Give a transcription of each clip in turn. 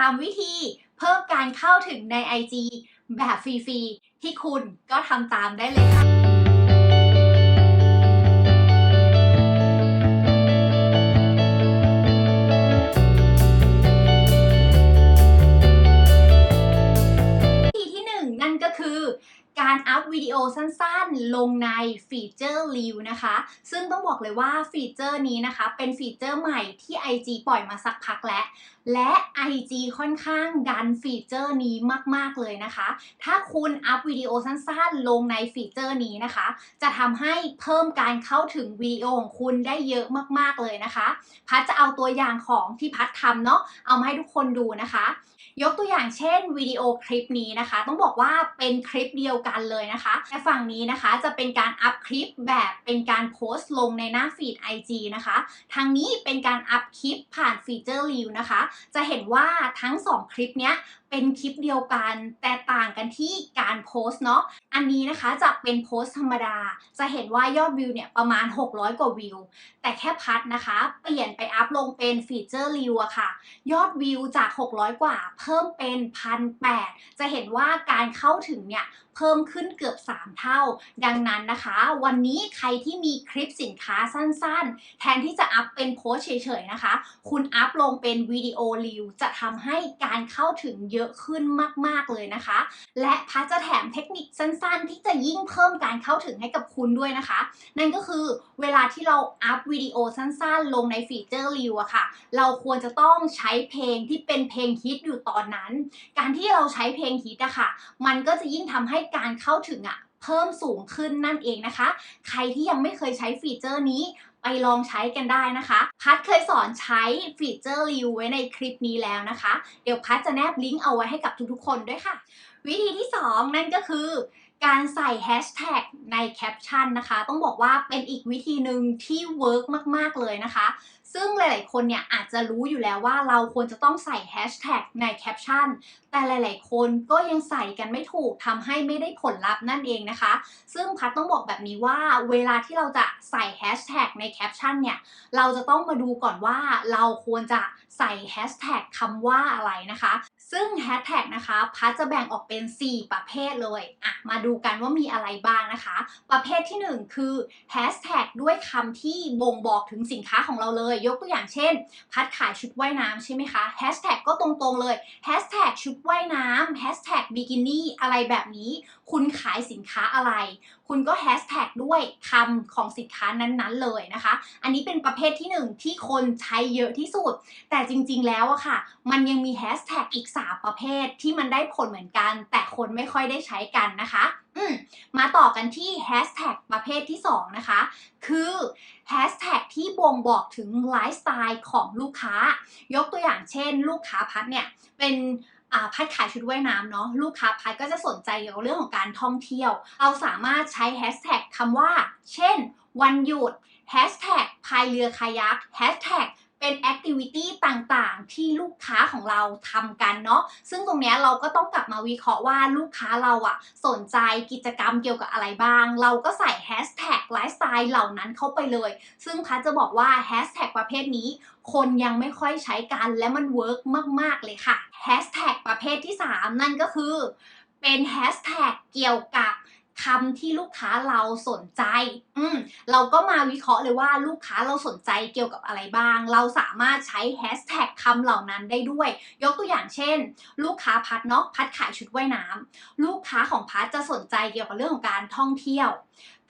3 วิธี เพิ่มการเข้าถึงใน IG แบบฟรีๆ ที่คุณก็ทำตามได้เลยค่ะ วิดีโอสั้นๆ ลงในฟีเจอร์ Reel นะคะ ซึ่งต้องบอกเลยว่าฟีเจอร์นี้นะคะ เป็นฟีเจอร์ใหม่ที่ IG ปล่อยมาสักพักแล้ว และ IG ค่อนข้างดันฟีเจอร์นี้มากๆเลยนะคะ ถ้าคุณอัพวิดีโอสั้นๆ ลงในฟีเจอร์นี้นะคะ จะทำให้เพิ่มการเข้าถึงวิดีโอของคุณได้เยอะมากๆเลยนะคะ พัดจะเอาตัวอย่างของที่พัดทำเนาะเอามาให้ทุกคนดูนะคะ ยกตัวอย่างเช่นวิดีโอคลิปนี้นะคะ ต้องบอกว่าเป็นคลิปเดียวกันเลยนะคะแต่ฝั่งนี้นะคะจะเป็นการอัพคลิปแบบเป็นการโพสต์ลงในหน้าฟีด IG นะคะ ทางนี้เป็นการอัพคลิปผ่านฟีเจอร์รีวนะคะ จะเห็นว่าทั้ง 2 คลิปเนี้ย เป็นคลิปเดียวกัน แต่ต่างกันที่การโพสเนาะอันนี้นะคะจะเป็นโพสธรรมดา จะเห็นว่ายอดวิวเนี่ยประมาณ 600 กว่าวิว แต่แค่พัดนะคะ เปลี่ยนไปอัพลงเป็นฟีเจอร์รีวอะค่ะ ยอดวิวจาก 600 กว่า เพิ่มเป็น 1,800 จะเห็นว่าการเข้าถึงเนี่ย พิ่มขึ้นเกือบ 3 เท่า ดังนั้นนะคะ วันนี้ใครที่มีคลิปสินค้าสั้นๆ แทนที่จะอัพเป็นโพสเฉยๆนะคะ คุณอัพลงเป็นวิดีโอรีวจะทำให้การเข้าถึงเยอะขึ้นมากๆเลยนะคะ และพัดจะแถมเทคนิคสั้นๆ ที่จะยิ่งเพิ่มการเข้าถึงให้กับคุณด้วยนะคะ นั่นก็คือเวลาที่เราอัพวิดีโอสั้นๆ ลงในฟีเจอร์รีวอะค่ะ เราควรจะต้องใช้เพลงที่เป็นเพลงฮิตอยู่ตอนนั้น การที่เราใช้เพลงฮิตอะค่ะ มันก็จะยิ่งทำให้การเข้าถึงอะเพิ่มสูงขึ้นนั่นเองนะคะ ใครที่ยังไม่เคยใช้ฟีเจอร์นี้ไปลองใช้กันได้นะคะ พัดเคยสอนใช้ฟีเจอร์รีวไว้ในคลิปนี้แล้วนะคะ เดี๋ยวพัดจะแนบลิงก์เอาไว้ให้กับทุกๆ คนด้วยค่ะ วิธีที่ 2 นั่นก็คือ การใส่แฮชแท็กในแคปชั่นนะคะ ต้องบอกว่าเป็นอีกวิธีหนึ่งที่เวิร์กมาก ๆ เลยนะคะ ซึ่งหลายๆ คนเนี่ยอาจจะรู้อยู่แล้วว่าเราควรจะต้องใส่แฮชแท็กในแคปชั่น แต่หลาย ๆ คนก็ยังใส่กันไม่ถูกทำให้ไม่ได้ผลลัพธ์นั่นเองนะคะ ซึ่งพัดต้องบอกแบบนี้ว่าเวลาที่เราจะใส่แฮชแท็กในแคปชั่นเนี่ย เราจะต้องมาดูก่อนว่าเราควรจะใส่แฮชแท็กคำว่าอะไรนะคะ ซึ่งแฮชแท็กนะคะพัดจะแบ่งออกเป็น 4 ประเภทเลยอะมาดูกันว่ามีอะไรบ้างนะคะ ประเภทที่ 1 คือแฮชแท็กด้วยคำที่บ่งบอกถึงสินค้าของเราเลย ยกตัวอย่างเช่น พัดขายชุดว่ายน้ำใช่ไหมคะแฮชแท็กก็ตรงๆเลยแฮชแท็กชุดว่ายน้ำแฮชแท็กบิกินี่อะไรแบบนี้ คุณขายสินค้าอะไร คุณก็แฮชแท็กด้วยคำของสินค้านั้นๆเลยนะคะ อันนี้เป็นประเภทที่ 1 ที่คนใช้เยอะที่สุด แต่จริงๆแล้วอะค่ะ มันยังมีแฮชแท็กอีก 3 ประเภทที่มันได้ผลเหมือนกัน แต่คนไม่ค่อยได้ใช้กันนะคะอืมมาต่อกันที่แฮชแท็กประเภทที่ 2 นะคะ คือแฮชแท็กที่บ่งบอกถึงไลฟ์สไตล์ของลูกค้า ยกตัวอย่างเช่น ลูกค้าพัดเนี่ยเป็น พัดขายชุดว่ายน้ำเนาะลูกค้าพัดก็จะสนใจเกี่ยวกับเรื่องของการท่องเที่ยว เราสามารถใช้แฮชแท็กคำว่า เช่น วันหยุดแฮชแท็กพายเรือคายักแฮชแท็ก เป็นแอคทิวิตี้ต่างๆ ที่ลูกค้าของเราทำกันเนาะซึ่งตรงนี้เราก็ต้องกลับมาวิเคราะห์ว่าลูกค้าเราอะสนใจกิจกรรมเกี่ยวกับอะไรบ้าง เราก็ใส่แฮชแท็กไลฟ์สไตล์เหล่านั้นเข้าไปเลย ซึ่งพัดจะบอกว่าแฮชแท็กประเภทนี้ คนยังไม่ค่อยใช้กันและมันเวิร์กมาก ๆ เลยค่ะแฮชแท็กประเภทที่ 3 นั่นก็คือเป็นแฮชแท็กเกี่ยวกับ คำที่ลูกค้าเราสนใจ อืมเราก็มาวิเคราะห์เลยว่าลูกค้าเราสนใจเกี่ยวกับอะไรบ้าง เราสามารถใช้แฮชแท็กคำเหล่านั้นได้ด้วย ยกตัวอย่างเช่น ลูกค้าพัดเนาะพัดขายชุดว่ายน้ำลูกค้าของพัดจะสนใจเกี่ยวกับเรื่องของการท่องเที่ยว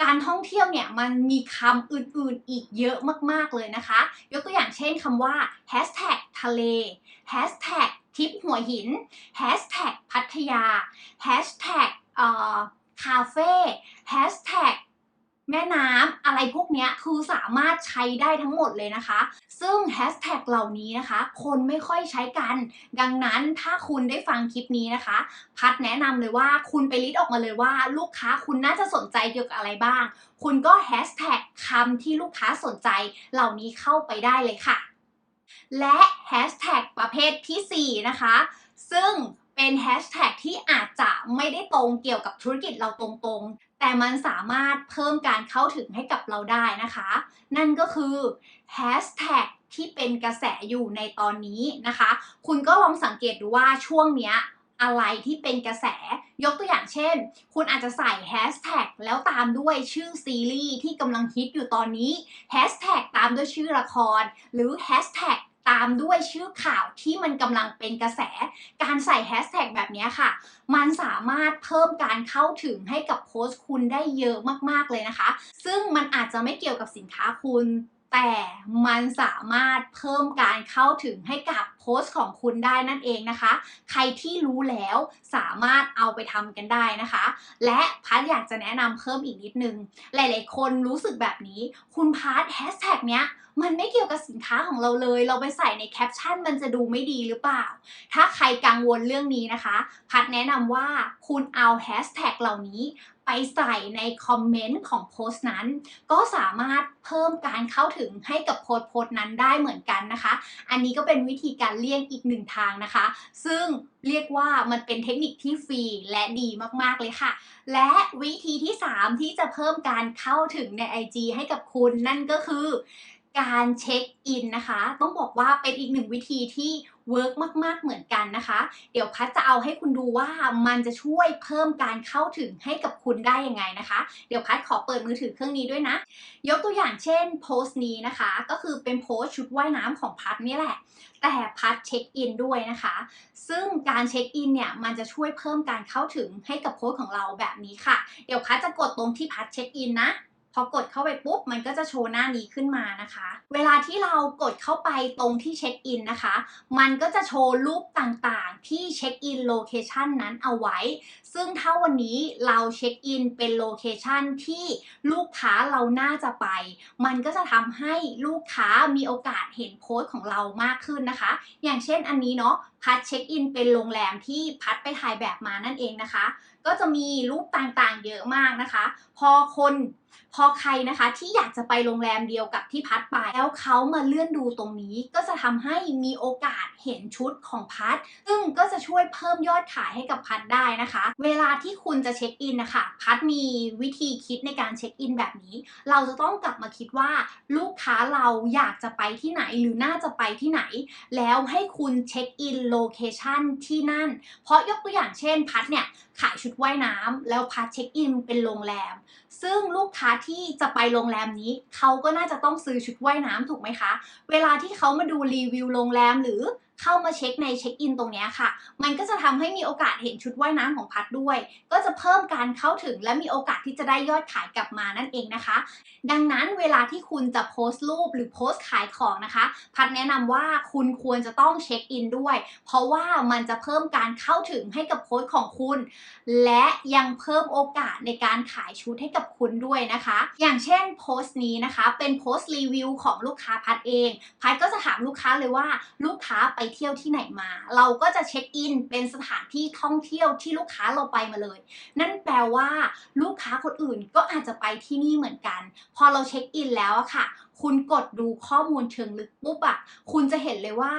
การท่องเที่ยวเนี่ยมันมีคำอื่นๆอีกเยอะมากๆเลยนะคะ ยกตัวอย่างเช่นคำว่าแฮชแท็กทะเลแฮชแท็กทริปหัวหินแฮชแท็กพัทยาแฮชแท็กเอ่อ คาเฟ่แฮชแท็กแม่น้ำอะไรพวกนี้คือสามารถใช้ได้ทั้งหมดเลยนะคะ ซึ่งแฮชแท็กเหล่านี้นะคะ คนไม่ค่อยใช้กัน ดังนั้นถ้าคุณได้ฟังคลิปนี้นะคะ พัดแนะนำเลยว่าคุณไปลิสต์ออกมาเลยว่า ลูกค้าคุณน่าจะสนใจเกี่ยวกับอะไรบ้าง คุณก็แฮชแท็กคำที่ลูกค้าสนใจเหล่านี้เข้าไปได้เลยค่ะ และแฮชแท็กประเภททีสี่4 นะคะ ซึ่ง เป็นแฮชแท็กที่อาจจะไม่ได้ตรงเกี่ยวกับธุรกิจเราตรงๆ แต่มันสามารถเพิ่มการเข้าถึงให้กับเราได้นะคะ นั่นก็คือแฮชแท็กที่เป็นกระแสอยู่ในตอนนี้นะคะ คุณก็ลองสังเกตดูว่าช่วงเนี้ยอะไรที่เป็นกระแสยกตัวอย่างเช่น คุณอาจจะใส่แฮชแท็กแล้วตามด้วยชื่อซีรีส์ที่กำลังฮิตอยู่ตอนนี้แฮชแท็กตามด้วยชื่อละคร หรือแฮชแท็ก ตามด้วยชื่อข่าวที่มันกำลังเป็นกระแส การใส่แฮชแท็กแบบนี้ค่ะ มันสามารถเพิ่มการเข้าถึงให้กับโพสต์คุณได้เยอะมากๆเลยนะคะ ซึ่งมันอาจจะไม่เกี่ยวกับสินค้าคุณ แต่มันสามารถเพิ่มการเข้าถึงให้กับโพสต์ของคุณได้นั่นเองนะคะ ใครที่รู้แล้วสามารถเอาไปทำกันได้นะคะ และพัดอยากจะแนะนำเพิ่มอีกนิดนึง หลาย ๆ คนรู้สึกแบบนี้ คุณพัดแฮชแท็กเนี้ยมันไม่เกี่ยวกับสินค้าของเราเลย เราไปใส่ในแคปชั่นมันจะดูไม่ดีหรือเปล่า ถ้าใครกังวลเรื่องนี้นะคะ พัดแนะนำว่าคุณเอาแฮชแท็กเหล่านี้ไปใส่ในคอมเมนต์ของโพสต์นั้น ก็สามารถเพิ่มการเข้าถึงให้กับโพสต์โพสต์นั้นได้เหมือนกันนะคะ อันนี้ก็เป็นวิธีการเลี่ยงอีกหนึ่งทางนะคะ ซึ่งเรียกว่ามันเป็นเทคนิคที่ฟรีและดีมากๆเลยค่ะ และวิธีที่ 3 ที่จะเพิ่มการเข้าถึงใน IG ให้กับคุณนั่นก็คือการเช็คอินนะคะ ต้องบอกว่าเป็นอีกหนึ่งวิธีที่ เวิร์กมาก ๆ เหมือนกันนะคะ เดี๋ยวพัดจะเอาให้คุณดูว่ามันจะช่วยเพิ่มการเข้าถึงให้กับคุณได้ยังไงนะคะ เดี๋ยวพัดขอเปิดมือถือเครื่องนี้ด้วยนะ ยกตัวอย่างเช่นโพสต์นี้นะคะ ก็คือเป็นโพสต์ชุดว่ายน้ำของพัดนี่แหละ แต่พัดเช็คอินด้วยนะคะ ซึ่งการเช็คอินเนี่ยมันจะช่วยเพิ่มการเข้าถึงให้กับโพสต์ของเราแบบนี้ค่ะ เดี๋ยวพัดจะกดตรงที่พัดเช็คอินนะ พอกดเข้าไปปุ๊บ มันก็จะโชว์หน้านี้ขึ้นมานะคะ เวลาที่เรากดเข้าไปตรงที่เช็คอินนะคะ มันก็จะโชว์รูปต่างๆ ที่เช็คอินโลเคชันนั้นเอาไว้ ซึ่งถ้าวันนี้เราเช็คอินเป็นโลเคชันที่ลูกค้าเราน่าจะไป มันก็จะทำให้ลูกค้ามีโอกาสเห็นโพสต์ของเรามากขึ้นนะคะ อย่างเช่นอันนี้เนาะ พัดเช็คอินเป็นโรงแรมที่พัดไปถ่ายแบบมานั่นเองนะคะ ก็จะมีรูปต่างๆ เยอะมากนะคะ พอคนพอใครนะคะที่อยากจะไปโรงแรมเดียวกับที่พัดไป แล้วเขามาเลื่อนดูตรงนี้ ก็จะทำให้มีโอกาสเห็นชุดของพัด ซึ่งก็จะช่วยเพิ่มยอดขายให้กับพัดได้นะคะ เวลาที่คุณจะเช็คอินนะคะพัดมีวิธีคิดในการเช็คอินแบบนี้ เราจะต้องกลับมาคิดว่า ลูกค้าเราอยากจะไปที่ไหนหรือน่าจะไปที่ไหน แล้วให้คุณเช็คอินโลเคชันที่นั่น เพราะยกตัวอย่างเช่นพัดเนี่ยขายชุดว่ายน้ำแล้วพัดเช็คอินเป็นโรงแรม ซึ่งลูกค้าที่จะไปโรงแรมนี้เขาก็น่าจะต้องซื้อชุดว่ายน้ำถูกไหมคะ เวลาที่เขามาดูรีวิวโรงแรมหรือ เข้ามาเช็คในเช็คอินตรงเนี้ยค่ะ มันก็จะทำให้มีโอกาสเห็นชุดว่ายน้ำของพัดด้วย ก็จะเพิ่มการเข้าถึงและมีโอกาสที่จะได้ยอดขายกลับมานั่นเองนะคะ ดังนั้นเวลาที่คุณจะโพสต์รูปหรือโพสต์ขายของนะคะ พัดแนะนำว่าคุณควรจะต้องเช็คอินด้วย เพราะว่ามันจะเพิ่มการเข้าถึงให้กับโพสต์ของคุณ และยังเพิ่มโอกาสในการขายชุดให้กับคุณด้วยนะคะ อย่างเช่นโพสต์นี้นะคะ เป็นโพสต์รีวิวของลูกค้าพัดเอง พัดก็จะถามลูกค้าเลยว่าลูกค้าไปเที่ยวที่ไหนมา เราก็จะเช็คอินเป็นสถานที่ท่องเที่ยวที่ลูกค้าเราไปมาเลย นั่นแปลว่าลูกค้าคนอื่นก็อาจจะไปที่นี่เหมือนกัน พอเราเช็คอินแล้วอะค่ะ คุณกดดูข้อมูลเชิงลึกปุ๊บอะคุณจะเห็นเลยว่า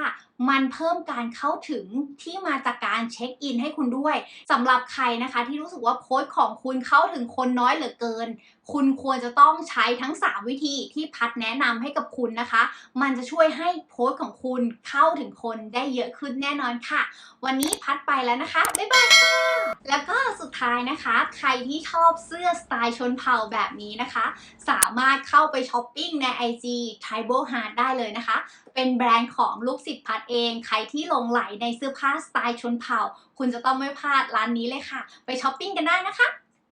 มันเพิ่มการเข้าถึงที่มาจากการเช็คอินให้คุณด้วยสำหรับใครนะคะ ที่รู้สึกว่าโพสต์ของคุณเข้าถึงคนน้อยเหลือเกิน คุณควรจะต้องใช้ทั้ง 3 วิธีที่พัดแนะนำให้กับคุณนะคะ มันจะช่วยให้โพสต์ของคุณเข้าถึงคนได้เยอะขึ้นแน่นอนค่ะ วันนี้พัดไปแล้วนะคะ บ๊ายบายค่ะ ท้ายนะคะ ใครที่ชอบเสื้อสไตล์ชนเผ่าแบบนี้นะคะ สามารถเข้าไปช้อปปิ้งใน IG t r i b a l Heart ได้เลยนะคะ เป็นแบรนด์ของลูกศิษย์พัดเอง ใครที่ลงไหลในเสื้อผ้าสไตล์ชนเผ่า คุณจะต้องไม่พลาดร้านนี้เลยค่ะ ไปช้อปปิ้งกันได้นะคะ